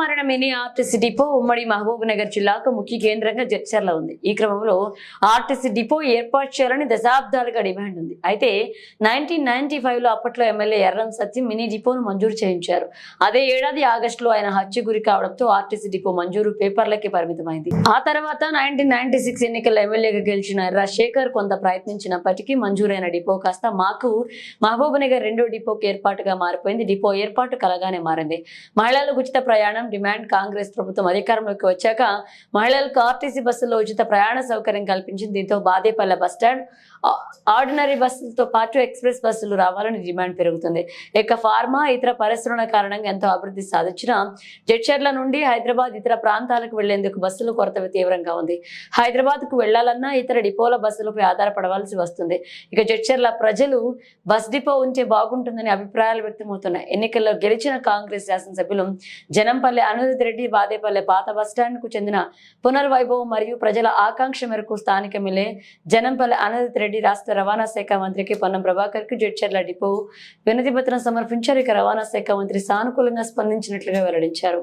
మారిన mini RTC depot ఉమ్మడి మహబూబ్ నగర్ జిల్లాకు ముఖ్య కేంద్రంగా జడ్చర్ల ఉంది. ఈ క్రమంలో ఆర్టీసీ డిపో ఏర్పాటు చేయాలని దశాబ్దాలుగా డిమాండ్ ఉంది. అయితే నైన్టీన్ నైన్టీ లో అప్పట్లో ఎమ్మెల్యే ఎర్రం సత్యం మినీ డిపోను మంజూరు చేయించారు. అదే ఏడాది ఆగస్టులో ఆయన హత్య గురి కావడంతో ఆర్టీసీ డిపో మంజూరు పేపర్లకే పరిమితమైంది. ఆ తర్వాత నైన్టీన్ నైన్టీ సిక్స్ ఎన్నికల్లో ఎమ్మెల్యేగా గెలిచిన ఎర్ర శేఖర్ కొంత ప్రయత్నించినప్పటికీ మంజూరైన డిపో కాస్త మాకు మహబూబ్ నగర్ రెండో డిపోకి ఏర్పాటుగా మారిపోయింది. డిపో ఏర్పాటు కలగానే మారింది. మహిళలకు ఉచిత ప్రయాణం డిమాండ్ కాంగ్రెస్ ప్రభుత్వం అధికారంలోకి వచ్చాక మహిళలకు ఆర్టీసీ బస్సుల్లో ఉచిత ప్రయాణ సౌకర్యం కల్పించింది. దీంతో బాదేపల్లె బస్టాండ్ ఆర్డినరీ బస్సులతో పాటు ఎక్స్ప్రెస్ బస్సులు రావాలని డిమాండ్ పెరుగుతుంది. ఇక ఫార్మా ఇతర పరిశ్రమల కారణంగా ఎంతో అభివృద్ధి సాధించిన జడ్చర్ల నుండి హైదరాబాద్ ఇతర ప్రాంతాలకు వెళ్ళేందుకు బస్సుల కొరత తీవ్రంగా ఉంది. హైదరాబాద్కు వెళ్ళాలన్నా ఇతర డిపోల బస్సులపై ఆధారపడవలసి వస్తుంది. ఇక జడ్చర్ల ప్రజలు బస్ డిపో ఉంటే బాగుంటుందని అభిప్రాయాలు వ్యక్తమవుతున్నాయి. ఎన్నికల్లో గెలిచిన కాంగ్రెస్ శాసనసభ్యులు జనంపల్లి అనిరుద్ రెడ్డి బాదేపల్లె పాత బస్టాండ్కు చెందిన పునర్వైభవం మరియు ప్రజల ఆకాంక్ష మేరకు స్థానిక మిలే జనంపల్లి అనురుద్ రెడ్డి రాష్ట్ర రవాణా శాఖ మంత్రికి పొన్నం ప్రభాకర్కు జడ్చర్ల డిపో వినతి పత్రం సమర్పించారు. ఇక రవాణా శాఖ మంత్రి సానుకూలంగా స్పందించినట్లుగా వెల్లడించారు.